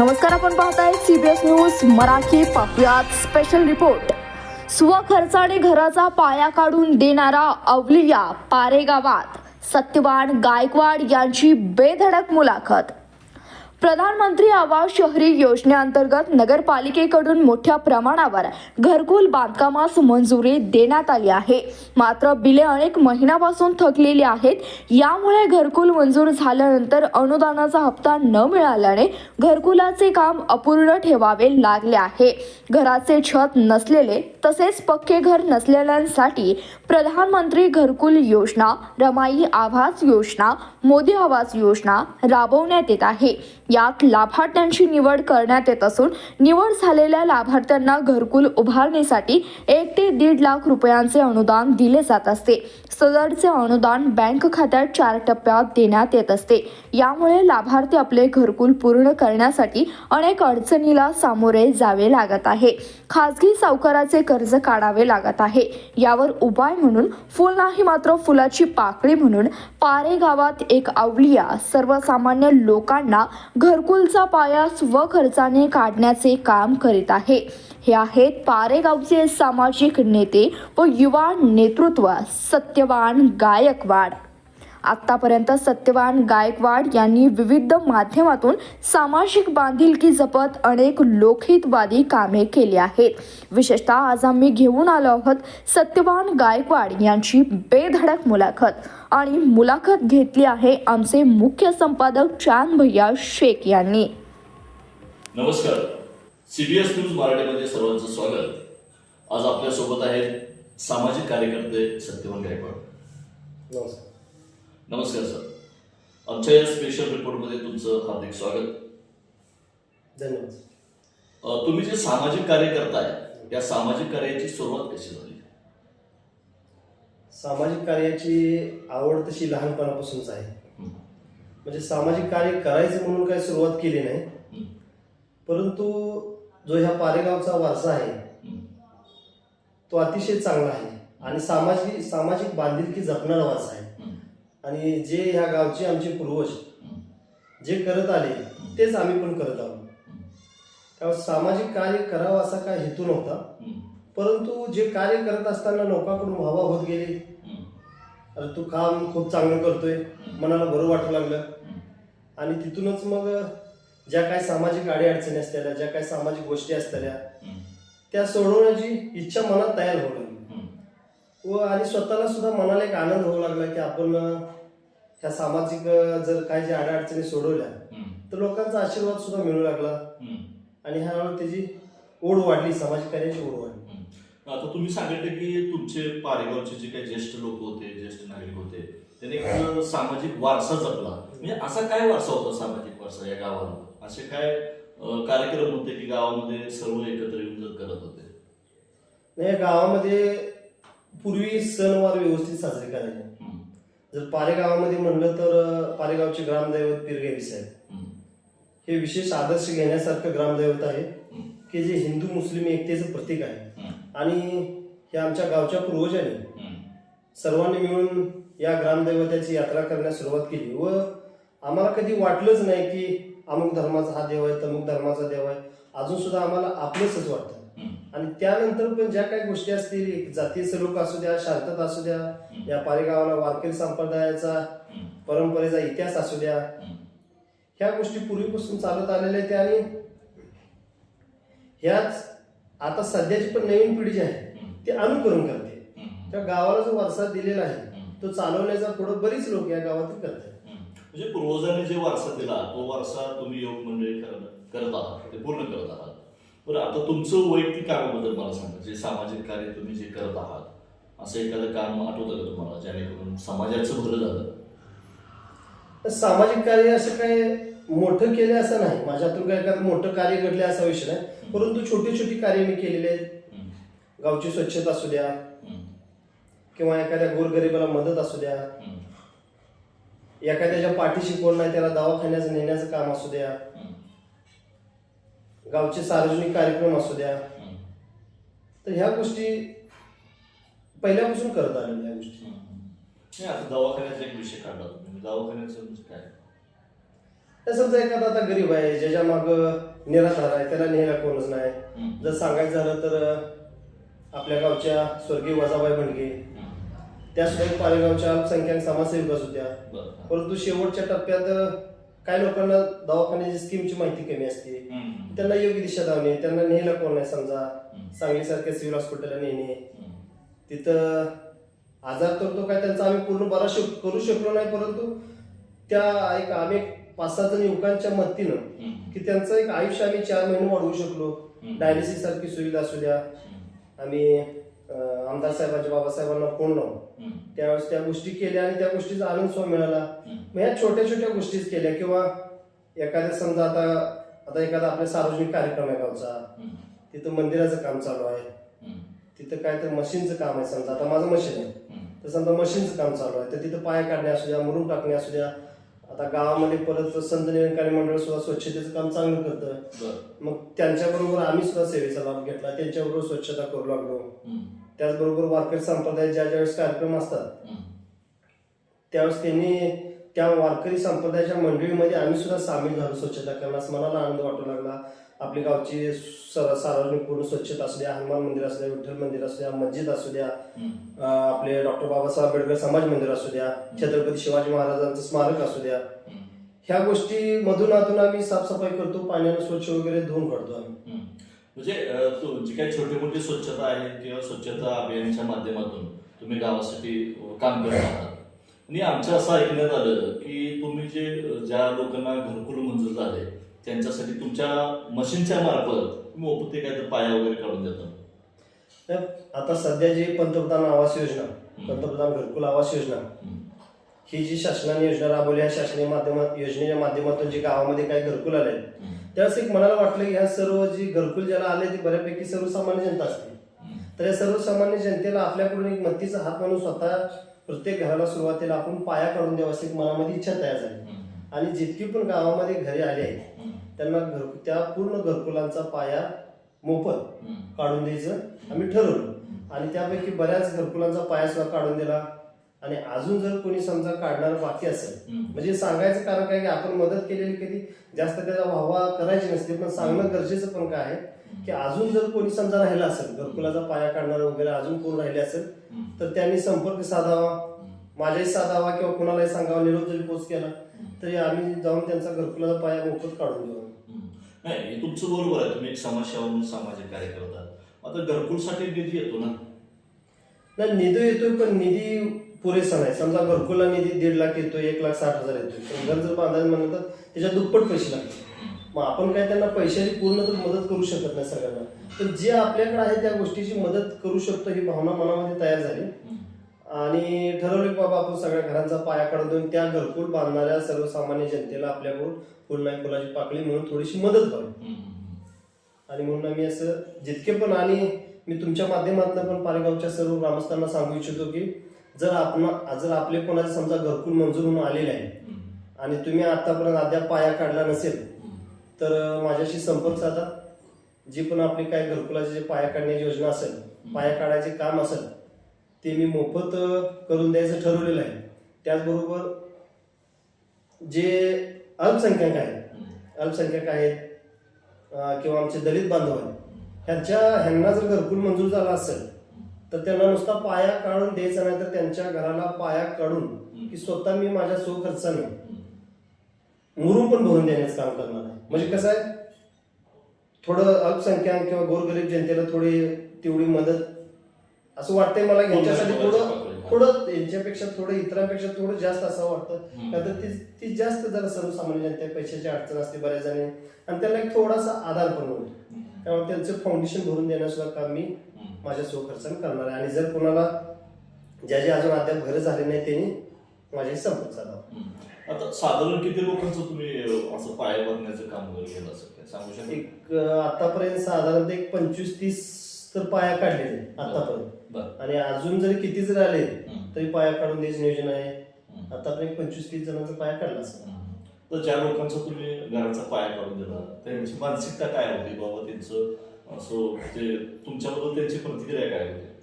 नमस्कार आपण पाहताय सीबीएस न्यूज मराठी पाहुयात स्पेशल रिपोर्ट स्वखर्चाने घराचा पाया काढून देणारा अवलिया पारे गावात सत्यवान गायकवाड यांची बेधडक मुलाखत. प्रधानमंत्री आवास शहरी योजनेअंतर्गत नगरपालिकेकडून मोठ्या प्रमाणावर घरकुल बांधकामास मंजुरी देण्यात आली आहे. मात्र बिले अनेक महिन्यापासून थकलेली आहेत. यामुळे घरकुल मंजूर झाल्यानंतर अनुदानाचा हप्ता न मिळाल्याने घरकुलाचे काम अपूर्ण ठेवावे लागले आहे. घराचे छत नसलेले तसेच पक्के घर नसलेल्यांसाठी प्रधानमंत्री घरकुल योजना रमाई आवास योजना मोदी आवास योजना राबवण्यात येत आहे. यात लाभार्थ्यांची निवड करण्यात येत असून निवड झालेल्या लाभार्थ्यांना घरकुल उभारणीसाठी एक ते दीड लाख रुपयांचे अनुदान दिले जात असते. सदरचे अनुदान बँक खात्यात चार टप्प्यात देण्यात येत असते. यामुळे लाभार्थी आपले घरकुल पूर्ण करण्यासाठी अनेक अडचणीला सामोरे जावे लागत आहे. खासगी सावकाराचे कर्ज काढावे लागत आहे. यावर उपाय म्हणून फुल नाही मात्र फुलाची पाकळी म्हणून पारे गावात एक अवलिया सर्वसामान्य लोकांना घरकुलचा पाया स्वखर्चाने काढण्याचे काम करीत आहे. हे आहेत पारेगावचे सामाजिक नेते व युवा नेतृत्व सत्यवान गायकवाड. आतापर्यंत सत्यवान गायकवाड यांनी विविध माध्यमातून सामाजिक बांधिलकी जपत अनेक लोकहितवादी कामे केली आहेत. विशेषतः आज आम्ही घेऊन आलो आहोत सत्यवान गायकवाड यांची बेधडक मुलाखत. आणि मुलाखत घेतली आहे आमचे मुख्य संपादक चांद भैया शेख यांनी. नमस्कार. सीबीएस न्यूज मराठीमध्ये सर्वांचं स्वागत. आज आपल्यासोबत आहेत सामाजिक कार्यकर्ते सत्यवान गायकवाड. नमस्कार सर आमच्या या स्पेशल रिपोर्टमध्ये तुमचं हार्दिक स्वागत. धन्यवाद तुम्ही जे सामाजिक कार्य करताय या सामाजिक कार्याची सुरुवात कशी झाली? सामाजिक कार्याची आवड तशी लहानपणापासूनच आहे. म्हणजे सामाजिक कार्य करायचं म्हणून काही सुरुवात केली नाही. परंतु जो ह्या पारेगावचा वारसा आहे तो अतिशय चांगला आहे. आणि सामाजिक सामाजिक बांधिलकी जपणारा वारसा आहे. आणि जे ह्या गावचे आमचे पूर्वज जे करत आले तेच आम्ही पण करत आहोत. हं, त्यामुळे सामाजिक कार्य करावं असा काय हेतू नव्हता. परंतु जे कार्य करत असताना लोकांकडून व्हावा होत गेले. अरे तू काम खूप चांगलं करतोय मनाला बरं वाटू लागलं. आणि तिथूनच मग ज्या काही सामाजिक अडीअडचणी असलेल्या ज्या काही सामाजिक गोष्टी असलेल्या त्या सोडवण्याची इच्छा मनात तयार होऊ व आणि स्वतःला सुद्धा मनाला एक आनंद होऊ लागला की आपण ह्या सामाजिक जर काही ज्या अडीअडचणी सोडवल्या तर लोकांचा आशीर्वाद सुद्धा मिळू लागला. आणि ह्यावेळी त्याची ओढ वाढली सामाजिक कार्याची ओढ वाढली. आता तुम्ही सांगितलं की तुमचे पारेगावचे जे काही ज्येष्ठ लोक होते ज्येष्ठ नागरिक होते त्यांनी एक सामाजिक वारसा जपला. म्हणजे असा काय वारसा होता सामाजिक वारसा या गावाला? असे काय कार्यक्रम होते की गावामध्ये सर्व एकत्र येऊन करत होते? नाही या गावामध्ये पूर्वी सणवार व्यवस्थित साजरे करायचे. जर पारेगावामध्ये म्हणलं तर अं, पारेगावचे ग्रामदैवत पिरगेवी साहेब. हं, हे विशेष आदर्श घेण्यासारखं ग्रामदैवत आहे की जे हिंदू मुस्लिम एकतेचं प्रतीक आहे. आणि हे आमच्या गावच्या पूर्वजांनी सर्वांनी मिळून या ग्रामदैवताची यात्रा करण्यास सुरुवात केली व आम्हाला कधी वाटलंच नाही की अमुक धर्माचा हा देव आहे तमुक धर्माचा देव आहे. अजून सुद्धा आम्हाला आपलंच वाटतं. आणि त्यानंतर पण ज्या काही गोष्टी असतील एक जातीय सलोख असू द्या शांतता असू द्या या पारेगावाला वारकरी संप्रदायाचा परंपरेचा इतिहास असू द्या. ह्या गोष्टी पूर्वीपासून चालत आलेल्या आहेत आणि ह्याच आता सध्याची पण नवीन पिढी जी आहे ते अनुकरण करते. हं, त्या गावाला जो वारसा दिलेला आहे. तो चालवण्याचा पुढे बरीच लोक या गावातील करतात. म्हणजे पूर्वजांनी जे वारसा दिला तो वारसा तुम्ही योग मंडळी करत आहात ते पूर्ण करत आहात. बरं आता तुमचं वैयक्तिक कामाबद्दल मला सांगा. जे सामाजिक कार्य तुम्ही जे करत आहात असं एखादं काम आठवतं का तुम्हाला जेणेकरून समाजाचं भलं झालं? सामाजिक कार्य असं काय मोठं केलं असं नाही. माझ्यातून काय एखादं मोठं कार्य घडले असा विषय नाही. परंतु छोटी छोटी कार्य मी केलेली आहेत. गावची स्वच्छता असू द्या. किंवा एखाद्या गोरगरिबाला मदत असू द्या. एखाद्याच्या पाठीशी कोण नाही त्याला दवाखान्याचं नेण्याचं काम असू द्या. गावचे सार्वजनिक कार्यक्रम असू द्या. तर ह्या गोष्टी पहिल्यापासून करत आलेल्या या गोष्टी. नाही, आता दवाखान्याचा एक विषय काढला तुम्ही. दवाखान्याचं म्हणजे काय? तर समजा एखादा आता गरीब आहे ज्याच्या माग निराधार आहे त्याला नेहला कोणच नाही. हम्म. जर सांगायचं झालं तर आपल्या गावच्या स्वर्गीय वजाबाई भंडगे त्या सुद्धा पालेगावच्या अल्पसंख्याक समाजसेविकाच होत्या बरं. परंतु शेवटच्या टप्प्यात काही लोकांना दवाखान्याची स्कीमची माहिती कमी असते. त्यांना योग्य दिशा दावणे त्यांना नेहला कोण नाही समजा हम्म. सांगलीसारख्या सिव्हिल हॉस्पिटलला नेणे. तिथं आजार तर तो काय त्यांचा आम्ही पूर्ण बरा शक करू शकलो नाही परंतु त्या एक आम्ही पाच सात जण युवकांच्या मदतीनं. की त्यांचं एक आयुष्य आम्ही चार महिने वाढवू शकलो. डायलिसिस सारखी सुविधा असू द्या. आम्ही आमदार साहेबांच्या बाबासाहेबांना फोन लावून. त्यावेळेस त्या गोष्टी केल्या आणि त्या गोष्टीचा आनंद सुद्धा मिळाला. मग ह्या छोट्या छोट्या गोष्टीच केल्या किंवा एखाद्या समजा आता आता एखादा आपला सार्वजनिक कार्यक्रम आहे गावचा. तिथं मंदिराचं काम चालू आहे. तिथं काय तर मशीनचं काम आहे समजा आता माझं मशीन आहे. तर समजा मशीनचं काम चालू आहे तर तिथं पाया काढणे असू द्या मुरुम टाकणे असू द्या आता गावामध्ये परत संत निरंकारी मंडळ सुद्धा स्वच्छतेचं काम चांगलं करतं. मग त्यांच्याबरोबर आम्ही सुद्धा सेवेचा लाभ घेतला त्यांच्याबरोबर स्वच्छता करू लागलो. त्याचबरोबर वारकरी संप्रदाय ज्या ज्यावेळेस कार्यक्रम असतात. त्यावेळेस त्यांनी त्या वारकरी संप्रदायाच्या मंडळीमध्ये आम्ही सुद्धा सामील झालो स्वच्छता करण्यास मनाला आनंद वाटू लागला आपली गावची सार्वजनिक पूर्ण स्वच्छता असू द्या हनुमान मंदिर असू द्या विठ्ठल मंदिर असू द्या मस्जिद असू द्या आपले डॉक्टर बाबासाहेब आंबेडकर समाज मंदिर असू द्या छत्रपती शिवाजी महाराजांचं स्मारक असू द्या. ह्या गोष्टी मधून आतून आम्ही साफसफाई करतो पाण्यानं स्वच्छ वगैरे धुवून काढतो आम्ही. म्हणजे जी काही छोटी मोठी स्वच्छता आहे किंवा स्वच्छता अभियानाच्या माध्यमातून तुम्ही गावासाठी काम करत आहात. आणि आमचं असं ऐकण्यात आलं की तुम्ही जे ज्या लोकांना घरकुल मंजूर झाले त्यांच्यासाठी तुमच्या मशीनच्या मार्फत मोफत ते काय तर पाया वगैरे काढून देतात आता सध्या जी पंतप्रधान आवास योजना पंतप्रधान घरकुल आवास योजना. ही जी शासनाने योजना राबवली या शासनीय माध्यमात योजनेच्या माध्यमातून जी गावामध्ये काही घरकुल आले. त्यावेळेस एक मनाला वाटलं की ह्या सर्व जी घरकुल ज्याला आले ती बऱ्यापैकी सर्वसामान्य जनता असते. तर या सर्वसामान्य जनतेला आपल्याकडून एक मत्तीचा हात म्हणून स्वतः प्रत्येक घराला सुरुवातीला आपण पाया काढून द्यावा अशी एक मनामध्ये इच्छा तयार झाली. आणि जितकी पण गावामध्ये घरे आले आहेत. त्यांना घर त्या पूर्ण घरकुलांचा पाया मोफत. काढून द्यायचं आम्ही ठरवलं आणि त्यापैकी बऱ्याच घरकुलांचा पाया सुद्धा काढून दिला आणि अजून जर कोणी समजा काढणार बाकी असेल. म्हणजे सांगायचं कारण काय की आपण मदत केलेली कधी जास्त त्याचा वाहवा करायची नसते पण सांगणं गरजेचं पण काय आहे की अजून जर कोणी समजा राहिला असेल घरकुलाचा पाया काढणार वगैरे अजून कोण राहिले असेल. तर त्यांनी संपर्क साधावा. माझ्याही साधावा किंवा कुणालाही सांगावा निरोप जरी पोच केला तरी आम्ही जाऊन त्यांचा घरकुलाचा पाया मोफत काढून देऊ. नाही हे तुमचं बरोबर आहे तुम्ही एक समाजसेवा म्हणून सामाजिक कार्य करतात आता घरकुलसाठी निधी येतो ना. नाही निधी येतोय पण निधी पुरेसा नाही. समजा घरकुलला निधी दीड लाख येतोय एक लाख साठ हजार येतोय. पण घर जर बांधायचं म्हणलं तर त्याच्या दुप्पट पैसे लागतात मग आपण काय त्यांना पैशाची पूर्ण तर मदत करू शकत नाही सगळ्यांना. तर जे आपल्याकडे आहे त्या गोष्टीची मदत करू शकतो ही भावना मनामध्ये तयार झाली. आणि ठरवले की बाबा आपण सगळ्या घरांचा पाया काढून देऊन त्या घरकुल बांधणाऱ्या सर्वसामान्य जनतेला आपल्याकडून फुल नाही फुलाची पाकळी म्हणून थोडीशी मदत व्हावी. आणि म्हणून आम्ही असं जितके पण आणि मी तुमच्या माध्यमातून पण पालेगावच्या सर्व ग्रामस्थांना सांगू इच्छितो की जर आपण जर आपले कोणाचे समजा घरकुल मंजूर होऊन आलेले आहे. आणि तुम्ही आतापर्यंत अद्याप पाया काढला नसेल. तर माझ्याशी संपर्क साधा जी पण आपली काय घरकुलाची जे पाया काढण्याची योजना असेल पाया काढायचे काम असेल ते मी मोफत करून द्यायचं ठरवलेलं आहे त्याचबरोबर जे अल्पसंख्याक आहेत. अल्पसंख्याक आहेत किंवा आमचे दलित बांधव आहेत ह्यांच्या ह्यांना जर घरकुल मंजूर झाला असेल तर त्यांना नुसता पाया काढून द्यायचा नाही तर त्यांच्या घराला पाया काढून की स्वतः मी माझ्या स्वखर्चाने मुरुम पण भरून देण्याचं काम करणार आहे. म्हणजे कसं आहे थोडं अल्पसंख्याक किंवा गोरगरीब जनतेला थोडी तेवढी मदत असं वाटतंय मला. की यांच्यासाठी थोडं थोडं यांच्यापेक्षा थोडं इतरांपेक्षा थोडं जास्त असं वाटतं. का तर ती ती जास्त जरा सर्वसामान्य जनते पैशाची अडचण असते बऱ्याच जणी आणि त्यांना एक थोडासा आधार पण हम्म. त्यामुळे त्यांचं फाउंडेशन भरून देण्याचं काम मी. माझ्या स्वखर्चाने करणार आहे आणि जर कोणाला ज्याची अजून अद्याप घर झाले नाही त्यांनी माझ्याशी संपर्क हम्म. आता साधारण किती लोकांचं तुम्ही असं पाया भरण्याचं काम वगैरे केलं असं सांगू शकता एक आतापर्यंत साधारणतः एक पंचवीस तीस तर पाया काढलेले आतापर्यंत बरं आणि अजून जरी किती जर आले हम्म. तरी पाया काढून द्यायचं नियोजन आहे हम्म. आतापर्यंत पंचवीस तीस जणांचा पाया काढला असेल हम्म. तर ज्या लोकांचा तुम्ही घराचा पाया काढून दिला त्यांची मानसिकता काय होती बाबा त्यांचं असं ते तुमच्याबद्दल त्यांची प्रतिक्रिया काय होती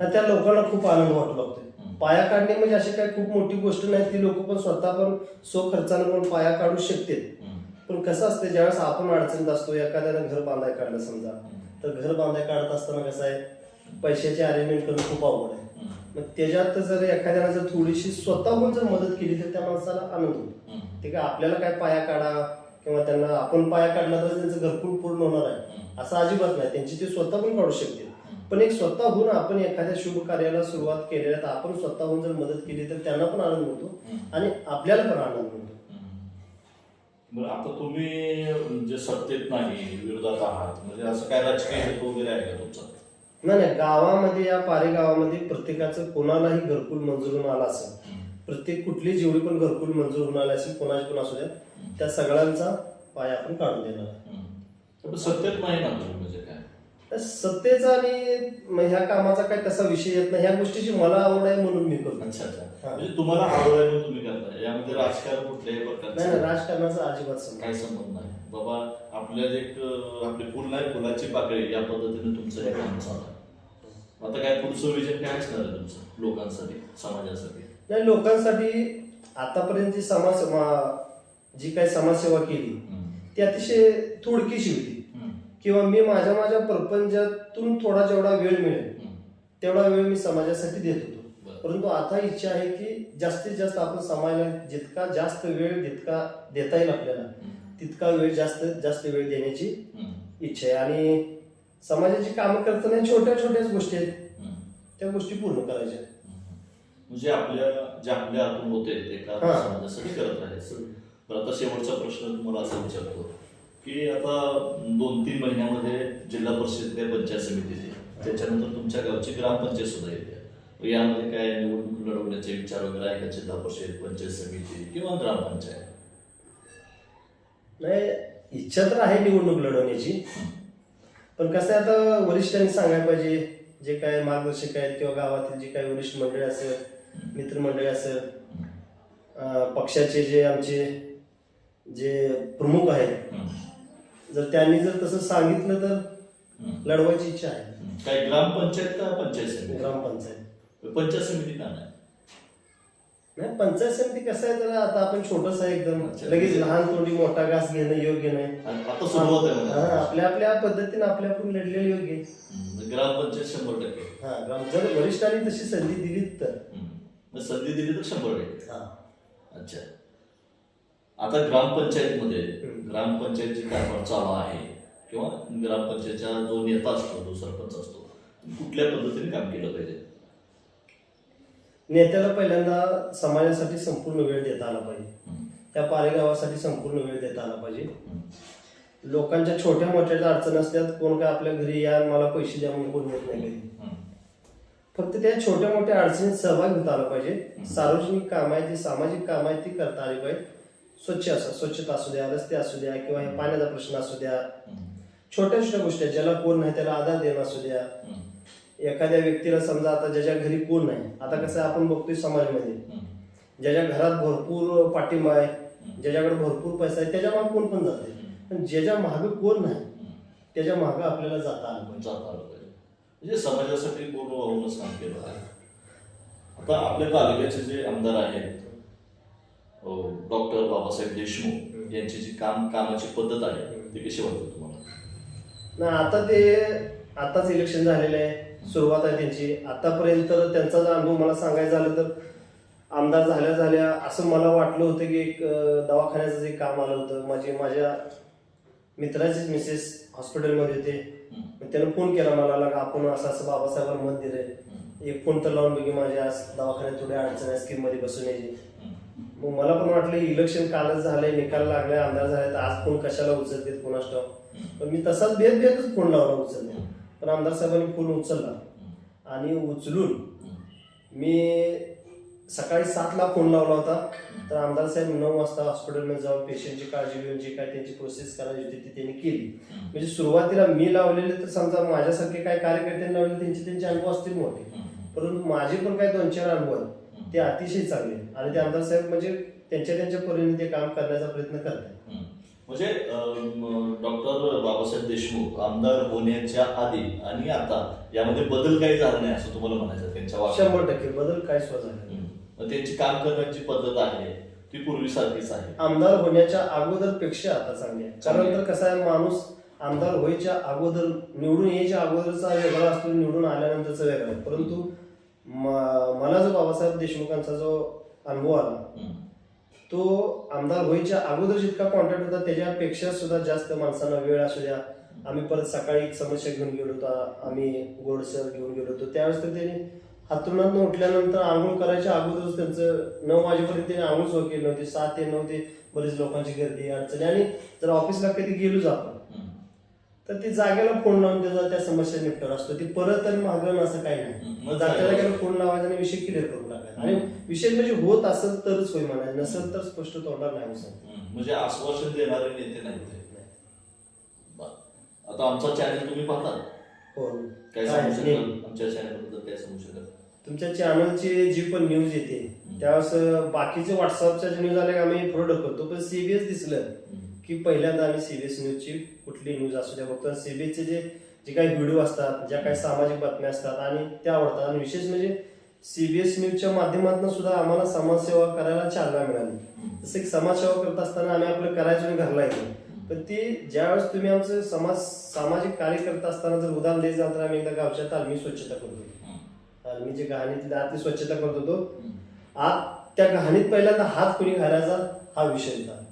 आणि त्या लोकांना खूप आनंद वाटू लागतोय हम्म. पाया काढणे म्हणजे अशी काही खूप मोठी गोष्ट नाही ती लोक पण स्वतः पण स्व खर्चानं पण पाया काढू शकते हम्म. पण कसं असतं ज्यावेळेस आपण अडचणीत असतो एखाद्यानं घर बांधाय काढलं समजा तर घर बांधाय काढत असताना कसं आहे पैशाची अरेंजमेंट करणं खूप अवघड आहे. मग त्याच्यात जर एखाद्यानं जर थोडीशी स्वतःहून जर मदत केली तर त्या माणसाला आनंद होतो. ते काय आपल्याला काय पाया काढा किंवा त्यांना आपण पाया काढला तर त्यांचं घरकुल पूर्ण होणार आहे. असं अजिबात नाही. त्यांची ते स्वतः पण काढू शकतील. पण एक स्वतःहून आपण एखाद्या शुभ कार्याला सुरुवात केलेल्या तर आपण स्वतःहून जर मदत केली तर त्यांना पण आनंद मिळतो आणि आपल्याला पण आनंद मिळतो बरं आता तुम्ही म्हणजे सत्तेत नाही विरोधात आहात म्हणजे असं काय राजकीय हेतू वगैरे आहे का तुमचा? नाही नाही गावामध्ये या पारे गावामध्ये प्रत्येकाचं कोणालाही घरकुल मंजूर होऊन आला असेल प्रत्येक कुठली जेवढी पण घरकुल मंजूर होऊन आले असेल कोणाची पण असू द्या त्या सगळ्यांचा पाया आपण काढून देणार आहे. सत्तेत नाही म्हणजे काय सत्तेचा आणि म ह्या कामाचा काही तसा विषय येत नाही. ह्या गोष्टीची मला आवड आहे म्हणून मी करतो अच्छा अच्छा. म्हणजे तुम्हाला आवड आहे म्हणून तुम्ही करताय. यामध्ये राजकारण कुठल्याही नाही नाही, प्रकारचं राजकारणाचा अजिबात संबंध काही संबंध नाही. बाबा आपल्या एक आपली फुल नाही फुलाची पाकळी या पद्धतीने तुमचं हे काम चालू आहे. आता काय पुढचं विजन काय असणार आहे तुमचं? लोकांसाठी समाजासाठी? नाही लोकांसाठी आतापर्यंत जी समाज जी काही समाजसेवा केली. ती अतिशय थोडकीशी होती. किंवा मी माझ्या माझ्या प्रपंचातून थोडा जेवढा वेळ मिळेल. तेवढा वेळ मी समाजासाठी देत होतो. परंतु आता इच्छा आहे की जास्तीत जास्त आपण समाजाला जितका जास्त वेळ जितका देता येईल आपल्याला. तितका वेळ जास्त जास्त वेळ देण्याची. इच्छा आहे आणि समाजाची कामं करताना छोट्या छोट्याच गोष्टी आहेत. त्या गोष्टी पूर्ण करायच्या म्हणजे आपल्या जे आपल्या हातून होते ते काम. समाजासाठी करत राहायचं बरं आता शेवटचा प्रश्न तुम्हाला असा विचारतो की आता दोन तीन महिन्यामध्ये जिल्हा परिषदेच्या पंचायत समिती येते. त्याच्यानंतर तुमच्या गावची ग्रामपंचायत सुद्धा येते. यामध्ये काय निवडणूक लढवण्याचे विचार वगैरे आहे का जिल्हा परिषद पंचायत समिती किंवा ग्रामपंचायत? नाही इच्छा तर आहे निवडणूक लढवण्याची. पण कसं आहे आता वरिष्ठांनी सांगायला पाहिजे जे काय मार्गदर्शक आहेत किंवा गावातील जे काही वरिष्ठ मंडळी असेल मित्रमंडळी असेल पक्षाचे जे आमचे जे प्रमुख आहेत. जर त्यांनी जर तसं सांगितलं तर. लढवायची इच्छा आहे. काय ग्रामपंचायत का पंचायत समिती? ग्रामपंचायत. पंचायत समिती का नाही? नाही पंचायत समिती कसं आहे तर आता आपण छोटस आहे एकदम. अच्छा. लगेच लहान तोंडी मोठा घास घेणं योग्य नाही. आणि आता सुरुवात आहे हा. आपल्या आपल्या पद्धतीने आपल्या आपण लढलेलं योग्य आहे. हम्म. ग्रामपंचायत शंभर टक्के. हा ग्राम जर वरिष्ठांनी तशी संधी दिली तर. हम्म. मग संधी दिली तर शंभर टक्के. हा. अच्छा. आता ग्रामपंचायतमध्ये हम्म. ग्रामपंचायतची कारभार चालू आहे किंवा ग्रामपंचायतचा जो नेता असतो जो सरपंच असतो कुठल्या पद्धतीने काम केलं पाहिजे? नेत्याला पहिल्यांदा समाजासाठी संपूर्ण वेळ देता आला पाहिजे. त्या पारेगावासाठी संपूर्ण वेळ देता आला पाहिजे. लोकांच्या छोट्या मोठ्या ज्या अडचण असतात कोण काय आपल्या घरी या मला पैसे द्या म्हणून कोण येत नाही. फक्त त्या छोट्या मोठ्या अडचणीत सहभाग घेता आला पाहिजे. सार्वजनिक काम आहे ती सामाजिक काम आहे ती करता आली पाहिजे. स्वच्छ असं स्वच्छता असू द्या रस्ते असू द्या किंवा हे पाण्याचा प्रश्न असू द्या. छोट्या छोट्या गोष्टी आहेत, ज्याला कोण नाही त्याला आधार देणं असू द्या. एखाद्या व्यक्तीला समजा आता ज्याच्या घरी कोण नाही आता कसं आपण बघतोय समाजामध्ये. ज्याच्या घरात भरपूर पाठिंबा आहे ज्याच्याकडे भरपूर पैसा आहे त्याच्यामागे कोण पण जाते पण ज्याच्या मागे कोण नाही त्याच्यामागे आपल्याला जाता आलं जाता आलं पाहिजे. म्हणजे समाजासाठी पूर्ण वाहूनच काम केलं आहे आता आपल्या तालुक्याचे जे आमदार आहेत डॉक्टर बाबासाहेब देशमुख यांची जी काम कामाची पद्धत आहे ती कशी वाटते तुम्हाला? ना आता ते आताच इलेक्शन झालेलं आहे. सुरुवात आहे त्यांची. आतापर्यंत त्यांचा जर अनुभव मला सांगायचा झालं तर आमदार झाल्या झाल्या असं मला वाटलं होतं की एक दवाखान्याचं जे काम आलं होतं माझी माझ्या मित्राचीच मिसेस हॉस्पिटलमध्ये होते. त्यानं फोन केला मला लागा आपण असं असं बाबासाहेबांना मत दिलंय. एक फोन तर लावून बघी माझ्या दवाखान्यात थोडी अडचण आहे स्कीममध्ये बसून यायची. मला पण वाटलं इलेक्शन कालच झालंय निकाल लागलाय आमदार झाले तर आज फोन कशाला उचलतेत कोणास ठाऊक? पण मी तसाच भेद भेदच फोन लावला उचलला पण आमदार साहेबांनी फोन उचलला? आणि उचलून मी सकाळी सातला फोन लावला होता. तर आमदार साहेब नऊ वाजता हॉस्पिटलमध्ये जाऊन पेशंटची काळजी घेऊन जी काय त्यांची प्रोसेस करायची होती ती त्यांनी केली. म्हणजे सुरुवातीला मी लावलेले तर समजा माझ्यासारखे काय कार्यकर्त्यांनी लावले त्यांचे त्यांचे अनुभव असतील मोठे. परंतु माझे पण काही दोन चार अनुभव आहेत. ते अतिशय चांगले. आणि ते आमदार साहेब म्हणजे त्यांच्या त्यांच्या परीने ते काम करण्याचा प्रयत्न करतात. म्हणजे डॉक्टर बाबासाहेब देशमुख आमदार होण्याच्या आधी आणि आता यामध्ये बदल काही झाला नाही असं तुम्हाला म्हणायचं त्यांच्या. शंभर टक्के बदल काय. मग त्यांची काम करण्याची पद्धत आहे ती पूर्वीसारखीच आहे आमदार होण्याच्या अगोदरपेक्षा आता चांगली आहे कारण तर कसं आहे माणूस आमदार व्हायच्या अगोदर निवडून यायच्या अगोदरचा वेगळा असतो निवडून आल्यानंतरचा वेगळा. परंतु मला जो बाबासाहेब देशमुखांचा जो अनुभव आला. तो आमदार व्हायच्या अगोदर जितका कॉन्टॅक्ट होता त्याच्यापेक्षा सुद्धा जास्त माणसांना वेळ असू द्या आम्ही परत सकाळी एक समस्या घेऊन गेलो होतो आम्ही गोडसर घेऊन गेलो होतो त्यावेळेस तर त्यांनी हातरुणात उठल्यानंतर आंघोळ करायच्या अगोदरच त्यांचं नऊ वाजेपर्यंत त्यांनी आंघोळ सोय केली नव्हती सात ते नऊ ते बरीच लोकांची गर्दी अडचणी आणि जर ऑफिसला कधी गेलोच आपण हम्म. तर ती जागेला फोन लावून त्याचा त्या समस्या निपटत असतो. ती परत आणि मागणं असं काही. नाही. जागच्या जागेला फोन लावायचा आणि विषय क्लिअर करून टाकायचा. आणि विषय म्हणजे होत असेल तरच होईल म्हणायचं. नसेल तर स्पष्ट तोंडात नाही सांगतो. म्हणजे आश्वासन देणारे नेते नाही. आता आमचा चॅनल तुम्ही पाहता? हो. काय? सांगू. शकाल? आमच्या चॅनलबद्दल काय सांगू शकाल? तुमच्या चॅनलची जी पण न्यूज येते त्यावेळेस बाकीचे व्हॉट्सअपच्या न्यूज आले आम्ही पुढे ढकलतो. पण सीबीएस दिसलं. की पहिल्यांदा आम्ही सीबीएस न्यूजची कुठली न्यूज असू द्या फक्त सीबीएसचे जे जे काही व्हिडिओ असतात ज्या काही सामाजिक बातम्या असतात आणि त्या आवडतात आणि विशेष म्हणजे सीबीएस न्यूजच्या माध्यमातून सुद्धा आम्हाला समाजसेवा करायला चालना मिळाली जसं की समाजसेवा करत असताना आम्ही आपलं करायचं आणि घरला येतो पण ती ज्यावेळेस तुम्ही आमचं समाज सामाजिक कार्य करत असताना जर उदाहरण द्यायचं झालं तर आम्ही एकदा गावच्या तालमी स्वच्छता करत होतो हम्म. तालमीची गहाणीतली आतली स्वच्छता करत होतो. आत त्या गहाणीत पहिल्यांदा हात कोणी घालायचा हा विषय होता.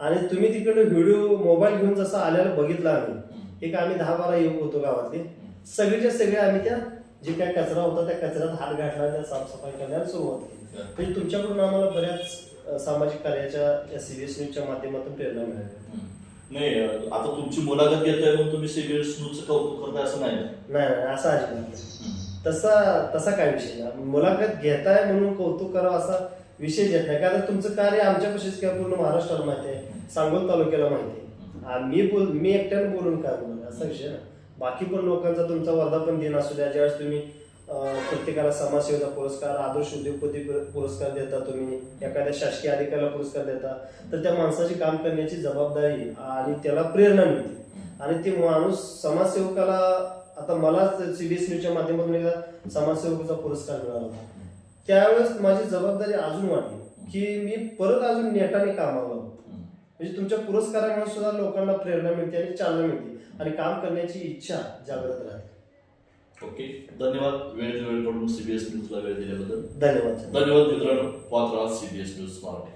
आणि तुम्ही तिकडे व्हिडिओ मोबाईल घेऊन जसं आल्याला बघितला आम्ही. एक आम्ही दहा बारा युवक होतो गावातले सगळेच्या सगळे आम्ही त्या जे काय कचरा होता त्या कचऱ्यात हात घातला त्या साफसफाई करण्याला सुरुवात केली. म्हणजे तुमच्याकडून आम्हाला बऱ्याच सामाजिक कार्याच्या या सीबीएस न्यूजच्या माध्यमातून प्रेरणा मिळाली. नाही आता तुमची मुलाखत घेतोय म्हणून तुम्ही सिरियस न्यूजचं कौतुक करताय असं नाही? नाही असं अजिबात नाही. तसा तसा काय विषय नाही मुलाखत घेताय म्हणून कौतुक करावं असा विषय येत नाही कारण तुमचं कार्य आमच्यापाशीच किंवा पूर्ण महाराष्ट्राला माहिती आहे. सांगोल तालुक्याला माहिती आहे. मी बोल मी एकट्याने बोलून काय बोलणार? असा विषय ना बाकी पण लोकांचा तुमचा वर्धापन दिन असू द्या. ज्यावेळेस तुम्ही प्रत्येकाला समाजसेवेचा पुरस्कार आदर्श उद्योगपती पुरस्कार देता तुम्ही एखाद्या शासकीय अधिकाऱ्याला पुरस्कार देता तर त्या माणसाची काम करण्याची जबाबदारी आणि त्याला प्रेरणा मिळते. आणि ते माणूस समाजसेवकाला आता मला सीबीएस न्यूजच्या माध्यमातून एकदा समाजसेवकाचा पुरस्कार मिळाला. होता त्यावेळेस माझी जबाबदारी अजून वाढली. की मी परत अजून नेटाने कामाला. म्हणजे तुमच्या पुरस्कारामुळे सुद्धा लोकांना प्रेरणा मिळते आणि चालना मिळते. आणि काम करण्याची इच्छा जागृत राहते. ओके. धन्यवाद. वेळ वेळकडून सीबीएस न्यूजला वेळ दिल्याबद्दल. धन्यवाद. धन्यवाद मित्रांनो. पाहत राहा सीबीएस न्यूज मराठी.